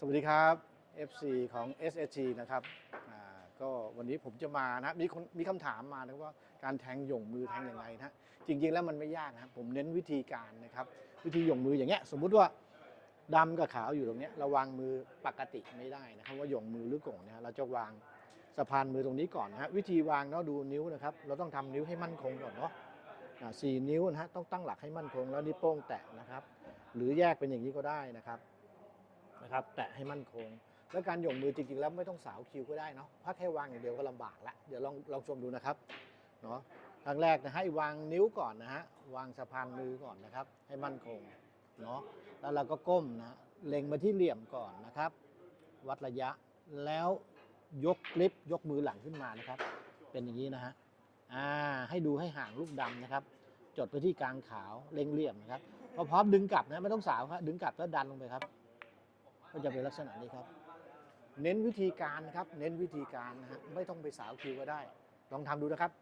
สวัสดีครับ FC ของ SSG นะครับอ่าก็วันนี้ผมจะมานะมีคนมีคำถามมานะว่าการแทงหย่งมือแทงอยังไงนะจริงๆแล้วมันไม่ยากนะครับผมเน้นวิธีการนะครับวิธีหย่งมืออย่างเงี้ยสมมุติว่าดำกับขาวอยู่ตรงเนี้ยเราวางมือปกติไม่ได้นะครับว่าหย่งมือหรือโก่งเนี่ยเราจะวางสะพานมือตรงนี้ก่อนนะฮะวิธีวางเนาะดูนิ้วนะครับเราต้องทำนิ้วให้มั่นคงก่อนเนาะอ่าสี่นิ้วนะฮะต้องตั้งหลักให้มั่นคงแล้วนิ้วโป้งแตะนะครับ หรือแยกเป็นอย่างนี้ก็ได้นะครับ นะครับ แตะให้มั่นคง แล้วการหย่งมือจริงๆ แล้วไม่ต้องสาวคิวก็ได้เนาะถ้าแค่วางอย่างเดียวก็ลำบากละเดี๋ยวลองลองชมดูนะครับเนาะครั้งแรกนะให้วางนิ้วก่อนนะฮะวางสะพานมือก่อนนะครับ ให้มั่นคงเนาะแล้วเราก็ก้มนะเล็งมาที่เหลี่ยมก่อนนะครับ วัดระยะแล้วยกลิฟต์ยกมือหลังขึ้นมานะครับ เป็นอย่างนี้นะฮะอ่าให้ดูให้ห่างลูกดำนะครับ จดไปที่กลางขาวเล็งเหลี่ยมนะครับพอพร้อมดึงกลับนะไม่ต้องสาวครับดึงกลับแล้วดันลงไปครับ ก็จะเป็นลักษณะนี้ครับ เน้นวิธีการครับ เน้นวิธีการนะฮะไม่ต้องไปสาวคิวก็ได้ ลองทำดูนะครับ